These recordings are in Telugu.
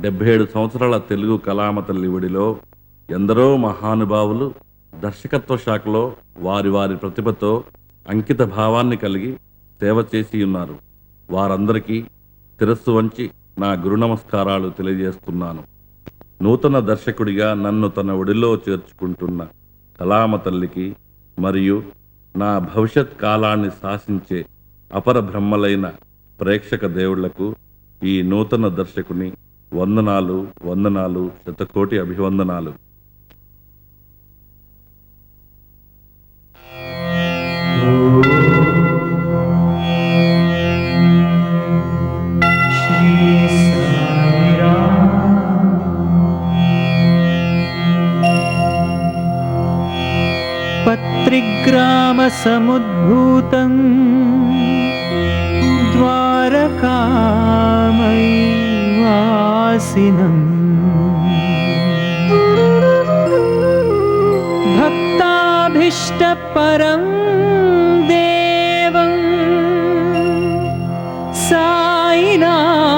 డెబ్బై ఏడు సంవత్సరాల తెలుగు కళామ తల్లివిడిలో ఎందరో మహానుభావులు దర్శకత్వ శాఖలో వారి వారి ప్రతిభతో అంకిత భావాన్ని కలిగి సేవ చేసి ఉన్నారు వారందరికీ తిరస్సు వంచి నా గురు నమస్కారాలు తెలియజేస్తున్నాను. నూతన దర్శకుడిగా నన్ను తన ఒడిలో చేర్చుకుంటున్న కళామ తల్లికి మరియు నా భవిష్యత్ కాలాన్ని శాసించే అపర బ్రహ్మలైన ప్రేక్షక దేవుళ్ళకు ఈ నూతన దర్శకుని వందనాలు వందనాలు శతకోటి అభివందనాలు. పత్రిగ్రామ సముద్భూతం भक्ताभीष्टपरं देवं सायिनाथं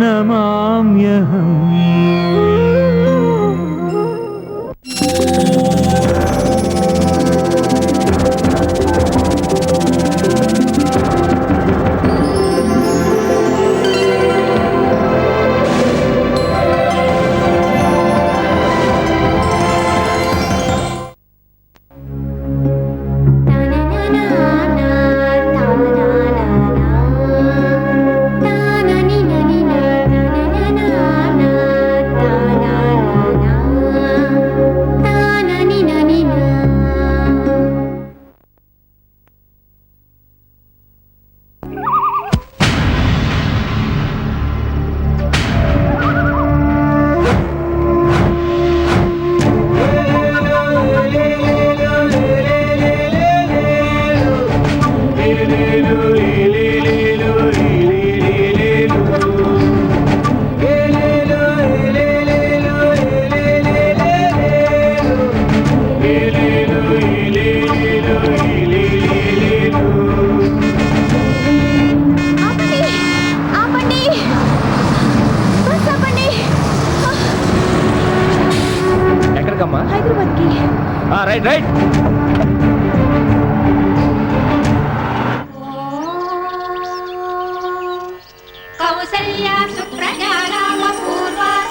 नमाम्यहम्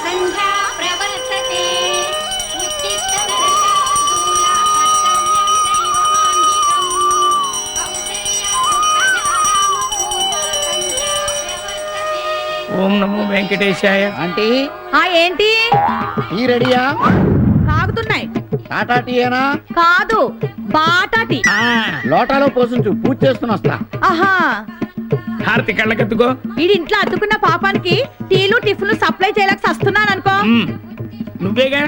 సంధ్యా ప్రవర్తతే. ఓం నమో వెంకటేశాయ. ఆంటీ? ఆ ఏంటి? టీ రెడీయా? తాగుతున్నాయి టాటా టీయేనా కాదు బాటాటి. లోటాలో పోసించు పూజ చేసుకుని వస్తా. ఆహా. హారతి కళ్ళకెత్తుకో. ఈడి ఇంట్లో అతుకున్న పాపానికి టీలు టిఫిన్లు సప్లై చేయలేక సస్తున్నాను అనుకో. నువ్వేగా?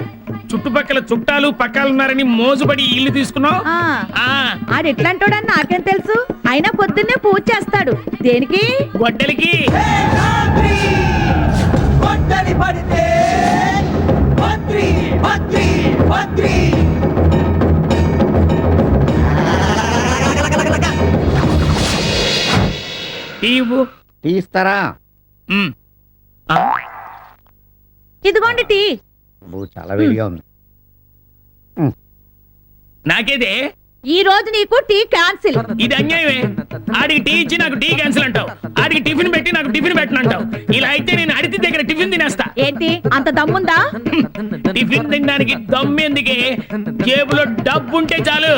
చుట్టుపక్కల చుట్టాలు పక్కాలున్నారని మోజుపడి ఇల్లు తీసుకున్నావు? ఆ. ఆ, ఆడు ఎట్లాంటోడని నాకేం తెలుసు? అయినా పొద్దున్నే పూజ చేస్తాడు. దేనికి? గొడ్డలికి. టీ టీ ఇస్తారా? ఇదిగోండి టీ. అబ్బో, చాలా వేడిగా ఉంది. నాకేదే? ఈ రోజు నీకు టీ క్యాన్సిల్ ఇది అన్యాయమే ఆడికి టీ ఇచ్చి నాకు టీ క్యాన్సిల్ అంటావు ఆడికి టిఫిన్ పెట్టి నాకు టిఫిన్ పెట్టనంటావు ఇలా అయితే నేను అడితి దగ్గర టిఫిన్ తినేస్తా ఏంటి అంత దమ్ముందా టిఫిన్ తినడానికి దమ్మెందుకే జేబులో డబ్బు ఉంటే చాలు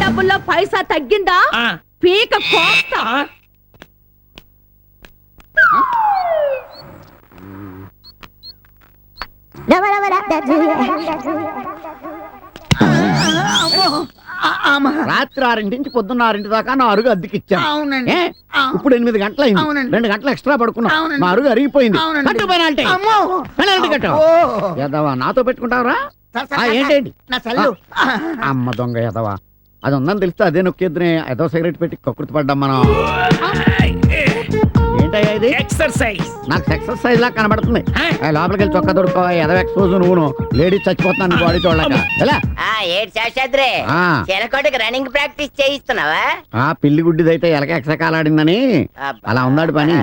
డబ్బుల్లో పైసా తగ్గిందా ఆ, పీక కోస్తా రాత్రి ఆరింటి నుంచి పొద్దున్న ఆరింటి దాకా నా అరుగు అద్దెకిచ్చాను. ఏ? ఇప్పుడు ఎనిమిది గంటలైంది. రెండు గంటలు ఎక్స్ట్రా పడుకున్నా. నా అరుగు అరిగిపోయింది. కట్టు పెనాల్టీ. పెనాల్టీ కట్టు. యదవా నాతో పెట్టుకుంటావరా? ఆ, ఆ, అమ్మ దొంగ యదవా. అది ఉందని తెలిస్తే అదే నొక్కేద్దునే. ఏదో సిగరెట్ పెట్టి కక్కుర్తి పడ్డాం మనం. ఏంటయ్యా ఇది? ఎక్సర్సైజ్ నాకు ఎక్సర్సైజ్ లా కనబడుతుంది. ఆ? లోపలికి వెళ్ళి చొక్కా దొరుకో ఎదవ ఎక్స్పోజ్ నువ్వును లేడీస్ చచ్చిపోతున్నాను బాడీ చూడలేక. ఎలా? ఆ ఏడు శాస్త్రే ఆ. రన్నింగ్ ప్రాక్టీస్ చేయిస్తున్నావా? ఆ పిల్లి గుడ్డిదైతే ఎలక ఎక్సకాలాడిందని. అబ్బా. అలా ఉన్నాడు పని.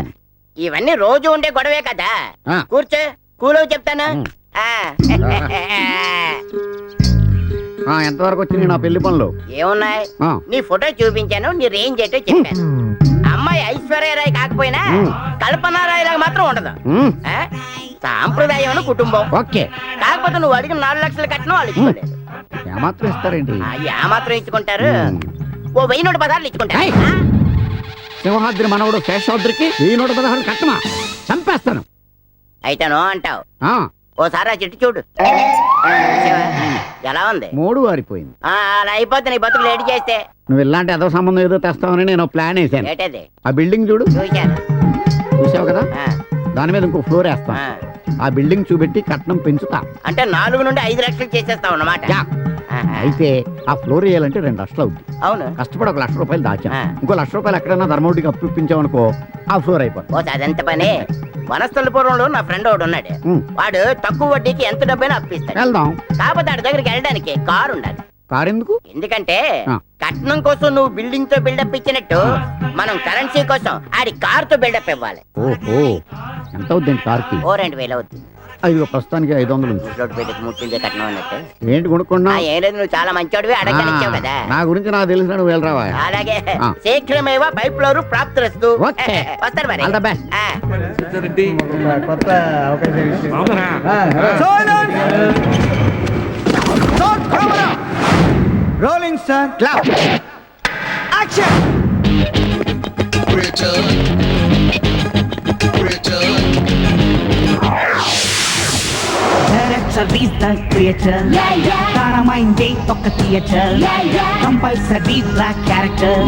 ఇవన్నీ రోజు ఉండే గొడవే కదా. ఆ. కూర్చో కూలో చెప్తాను. ఆ. ఎంతవరకు వచ్చింది నా పెళ్ళి పనులు? ఏమున్నాయి? నీ ఫోటో చూపించాను నీ రేంజ్ ఏంటో చెప్పాను. అమ్మాయి ఐశ్వర్యరాయ్ కాకపోయినా. కల్పనారాయ్ లాగా మాత్రం ఉండదు? సాంప్రదాయమైన కుటుంబం. ఓకే. కాకపోతే నువ్వు అడిగిన నాలుగు లక్షలు కట్టిన వాళ్ళు ఇచ్చుకోలేదు ఏమాత్రం ఇస్తారేంటి? ఆ, ఆ మాత్రం ఇచ్చుకుంటారు. ఓ వెయ్యి నూట పదార్లు ఇచ్చుకుంటారు! సింహాద్రి మనవడు శేషాద్రికి వెయ్యి నూట పదహారు కట్టమా? చంపేస్తాను. అయితే నో అంటావు ఓసారి ఆ చెట్టు చూడు? ఎలా ఉంది? మూడు వారిపోయింది. ఆ, అలా అయిపోతే నీ బతుకు లేట్ చేస్తే? నువ్వు ఇలాంటి ఏదో సంబంధం ఏదో తెస్తావని నేను ప్లాన్ వేసాను ఏటది? ఆ బిల్డింగ్ చూడు. చూశాను. చూసావు కదా? ఆ, దాని మీద ఇంకో ఫ్లోర్ వేస్తా ఆ. ఆ బిల్డింగ్ చూపెట్టి కట్నం పెంచుతా. అంటే నాలుగు నుండి ఐదు లక్షలు చేసేస్తావు అన్నమాట. యా. అయితే ఆ ఫ్లోర్ వేయాలంటే రెండు లక్షలు అవుద్ది. అవును. కష్టపడి ఒక లక్ష రూపాయలు దాచాం. ఇంకో లక్ష రూపాయలు ఎక్కడైనా ధర్మవడికి అప్పు ఇప్పించామనుకో ఆ ఫ్లోర్ అయిపోతుంది ఓ అదెంత పని. వనస్థలపురంలో నా ఫ్రెండ్ ఒకడు ఉన్నాడు. వాడు తక్కువ వడ్డీకి ఎంత డబ్బైనా అప్పిస్తాడు. వెళ్దాం. కాకపోతే వాడి దగ్గరికి వెళ్ళడానికి కారు ఉండాలి. కారు ఎందుకు ఎందుకంటే. కట్నం కోసం నువ్వు బిల్డింగ్తో బిల్డప్ ఇచ్చినట్టు మనం కరెన్సీ కోసం ఆడి కార్తో బిల్డప్ ఇవ్వాలి. ఓహో. ఎంత అవుద్ది కార్కి ఓ రెండు వేలు అవుతుంది అయ్యో ప్రస్తుతానికి ఐదు వందలు ఉంది. రోడ్డు పెద్దకి ముట్టిందే కట్నం అన్నట్టు. ఏంటి కొనుక్కున్నా? ఆ, ఏం లేదు నువ్వు చాలా మంచోడివి అడగనిచ్చావు కదా. నా గురించి నాకు తెలిసిన నువ్వు వెళ్ళరావా? అలాగే. ఆ. శీఘ్రమేవా పైప్ లోరు ప్రాప్తిరస్తు. ఓకే. వస్తారు మరి. All the best. ఆ. Rolling sir clap action Creator. Yeah, yeah. ప్రాణమైందే ఒక థియేటర్. Compulsory black character.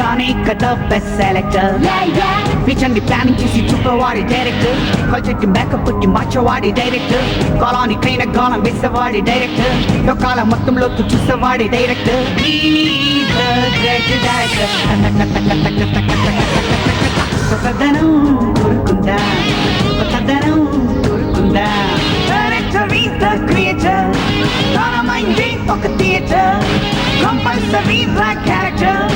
దానే కదా బెస్ట్ సెలెక్టర్. పిచండి ప్లానింగ్ చేసి చూపవాడి డైరెక్టర్ బడ్జెట్ మేకప్ పుట్టి మార్చవాడి డైరెక్టర్ కాలాని పైన కాలం వేసేవాడి డైరెక్టర్ కాలం మొత్తంలో చూసేవాడి డైరెక్టర్ కొత్తదనం కోరుకుందా కొత్తదనం He's the creator. Not a mind game for the theater. Compulsory black character.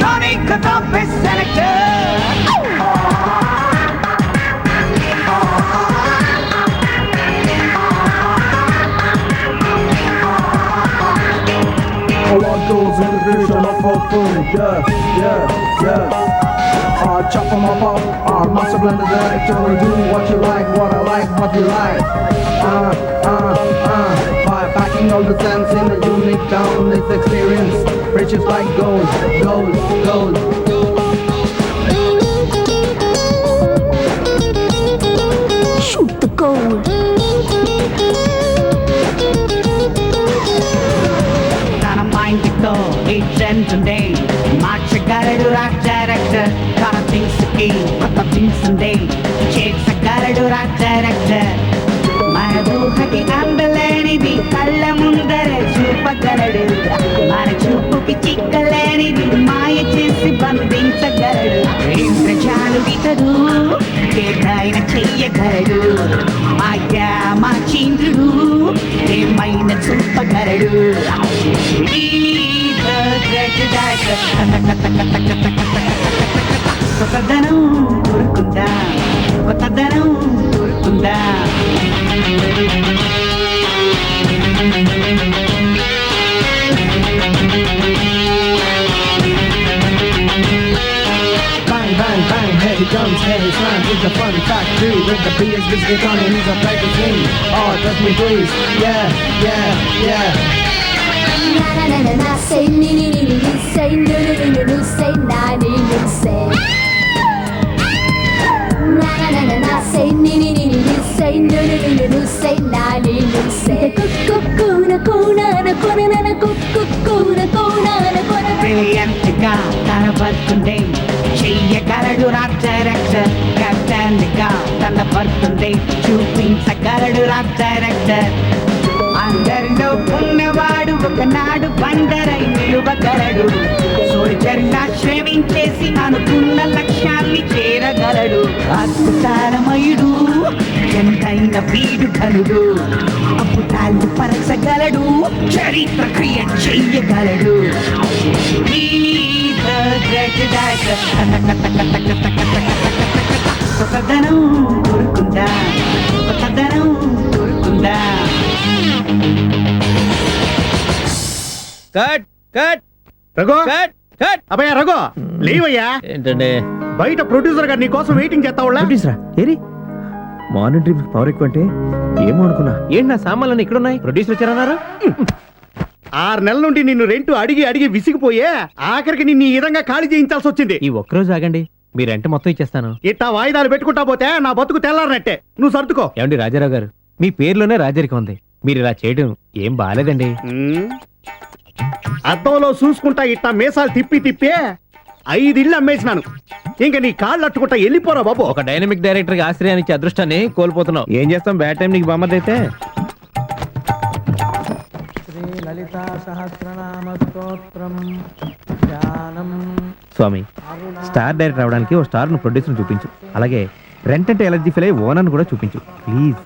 Not a cut off his selector. All our goals in the vision of fulfilling, yeah, yeah, yeah. I'll chop them up up, uh, I'll master blend the directory, do what you like, what I like, what you like. Uh, uh, uh, by packing all the sense in a unique town, it's experience, riches like gold, gold, gold. Shoot the gold. Dynamite, the each and today, March, you gotta do థింగ్స్కి కొత్త థింగ్స్ ఉండే చేర్చగలడు రాక్టర్ డైరెక్టర్ మన ఊహకి అందలేనిది కళ్ళ ముందర చూపగలడు మన చూపుకి చిక్కలేనిది మాయ చేసి బంధించగలడు ఇంద్రజాలు ఇతడు ఏదైన చెయ్యగలడు మాయా మా చంద్రుడు ఏమైనా చూపగలడు ఈ కొత్తదనం కోరుకుందా కొత్తదనం కోరుకుందా Bang, bang, bang, here he comes, here he fun factory With the beers, biscuit on and he's a practicing Oh, trust me please, yeah, yeah, yeah say me me me me me say no no no no no say na ni no say na na na na na say me me me me me say no no no no no ఒకనాడు బండరై నిలువగలడు సోల్జర్ లా శ్రమించేసి అనుకున్న లక్ష్యాన్ని చేరగలడు అద్భుతారమయుడు ఎంతైన వీడు కలుడు అద్భుతాలు పరచగలడు చరిత్ర క్రియ చెయ్యగలడు He's cut cut. Raghu? Cut cut. Abhaya Raghu లేవయ్యా. ఏంటండి? బయట ప్రొడ్యూసర్ గారు నీ కోసం వెయిటింగ్ చేస్తావులా ప్రొడ్యూసరా ఏరి? మార్నింగ్ డ్రీమ్స్ పవర్ ఎక్కువ అంటే ఏమో అనుకున్నా. ఏంటి నా సామాన్లు ఇక్కడ ఉన్నాయి ప్రొడ్యూసర్ వచ్చారన్నారు? ఆరు నెలల నుండి నిన్ను రెంట్ అడిగి అడిగి విసిగిపోయే ఆఖరికి నిన్ను ఈ విధంగా ఖాళీ చేయించాల్సి వచ్చింది. ఈ ఒక్కరోజు ఆగండి. మీ రెంట్ మొత్తం ఇచ్చేస్తాను. ఇట్టా వాయిదాలు పెట్టుకుంటా పోతే నా బతుకు తెల్లారనట్టే. నువ్వు సర్దుకో. ఏమండి రాజారావు గారు? మీ పేరులోనే రాజరికం ఉంది. మీరు ఇలా చేయడం ఏం బాగాలేదండి. అద్దంలో చూసుకుంటా ఇట్టా మీసాలు తిప్పి తిప్పే ఐదు ఇళ్ళు అమ్మేసినాను. ఇంకా నీ కాళ్ళు అట్టుకుంటా వెళ్ళిపోరా బాబు. ఒక డైనమిక్ డైరెక్టర్కి ఆశ్రయాన్ని ఇచ్చే అదృష్టాన్ని కోల్పోతున్నావు. ఏం చేస్తాం? బ్యాడ్ టైం నీకు బొమ్మదైతే స్వామి స్టార్ డైరెక్టర్ అవడానికి ఓ స్టార్ను ప్రొడ్యూసర్ చూపించు. అలాగే రెంట్ అంటే ఎలర్జీ ఫీల్ అయ్యి ఓనర్ కూడా చూపించు. ప్లీజ్.